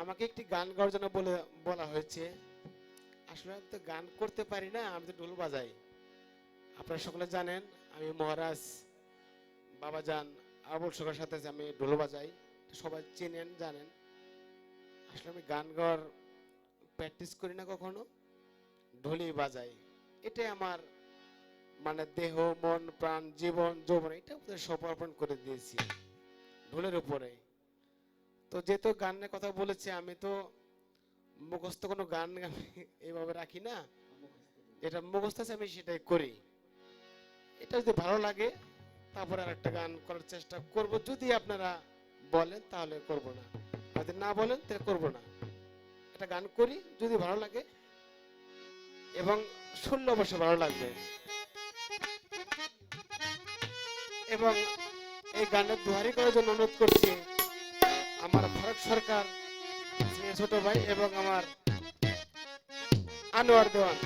আমাকে একটি গান গাওয়ার জন্য বলে, বলা হয়েছে। আসলে আমি তো গান করতে পারি না, আমি তো ঢোল বাজাই। আপনারা সকলে জানেন, আমি মহারাজ বাবাজান আবুল সকার সাথে আমি ঢোল বাজাই সবাই চেনেন, জানেন। আসলে আমি গান গাওয়ার প্র্যাকটিস করি না কখনো, ঢোলই বাজাই। এটাই আমার মানে দেহ, মন, প্রাণ, জীবন, যৌবন, এটা সমর্পণ করে দিয়েছি। ঢোলের উপরে। তো যেহেতু গানের কথা বলেছে, আমি তো মুখস্থ কোনো গান এইভাবে রাখি না। যেটা মুখস্থ আছে, আমি সেটাই করি। এটা যদি ভালো লাগে, তারপরে আর একটা গান করার চেষ্টা করব। যদি আপনারা বলেন, তাহলে করব না। যদি না বলেন, তাহলে করব না। একটা গান করি, যদি ভালো লাগে, এবং শুনলে অবশ্যই ভালো লাগবে। এবং এই গানের দুহারি করার জন্য অনুরোধ করছি আমার ভারত সরকার ছোট ভাই এবং আমার আনোয়ার দেওয়ান।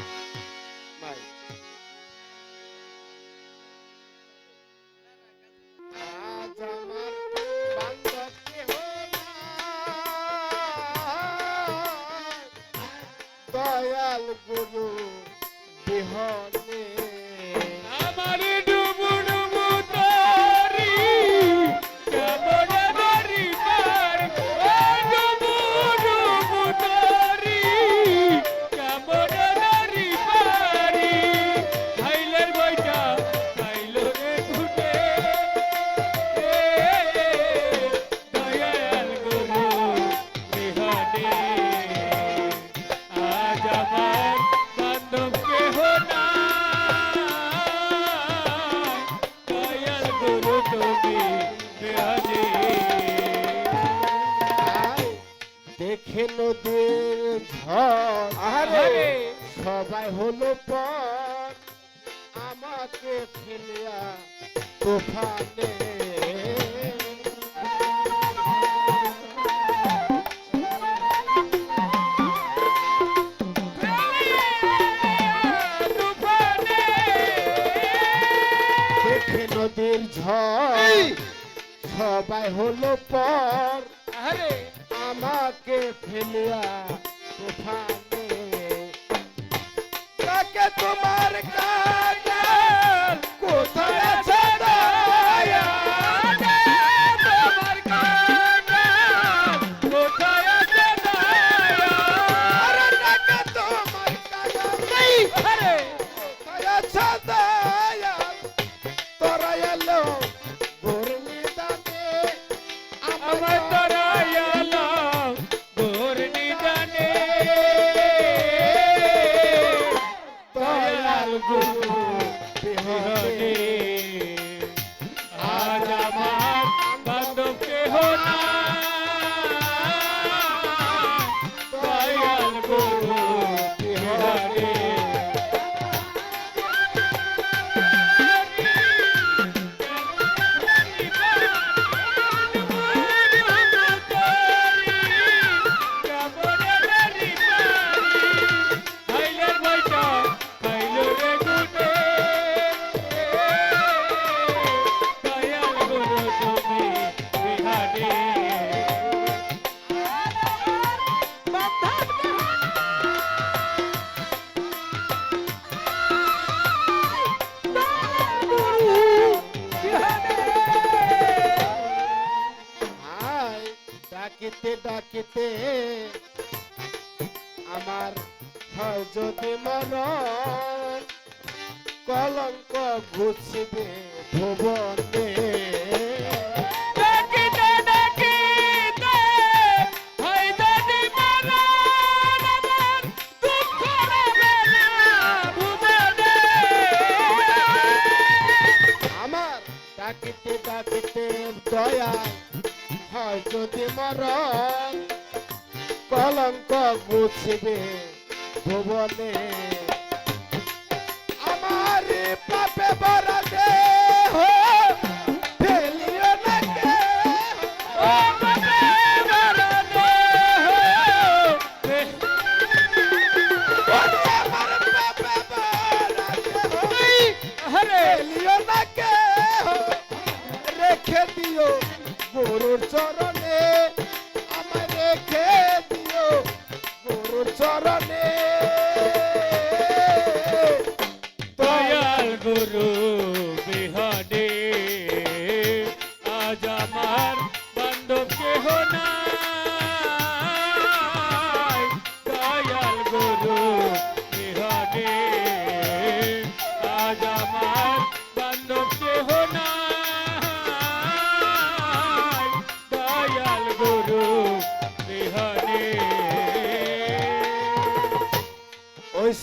দেখে নদীর ঝড় আরে সবাই হলো পর আমাকে ফেলিয়া তুফানে। নদীর ঝড়। সবাই হলো পর আরে আমাকে ফেলিয়া তুফানে তাকে তোমার কাজল ডাকিতে আমার হয় যদি মরণ কলঙ্ক ঘুষবে ভুবনে। ডাকিতে ডাকিতে দয়া হয় যদি মরণ কলঙ্ক ঘুষবে ভুবনে। আমার পাপে বরা দেহ। রেখে দিও গুরুর চরণে। Jarat.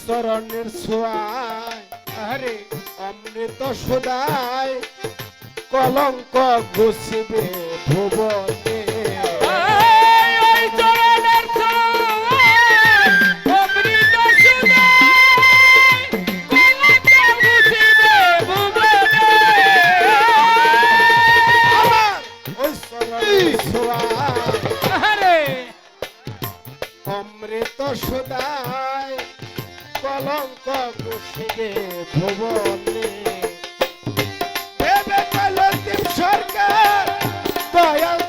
চরণের ছোয়ায় আরে অমৃত সদায়। কলঙ্ক ঘুষিবে ভুবনে। অমৃত সুদায়। কলঙ্ক পুষিবে ভুবনে দেবে কলঙ্কিম সরকার দয়াল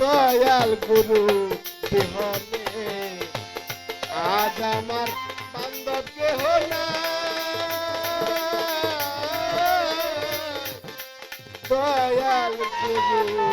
দয়াল গুরু বিহনে আজ আমার বান্ধব কেহ দয়াল গুরু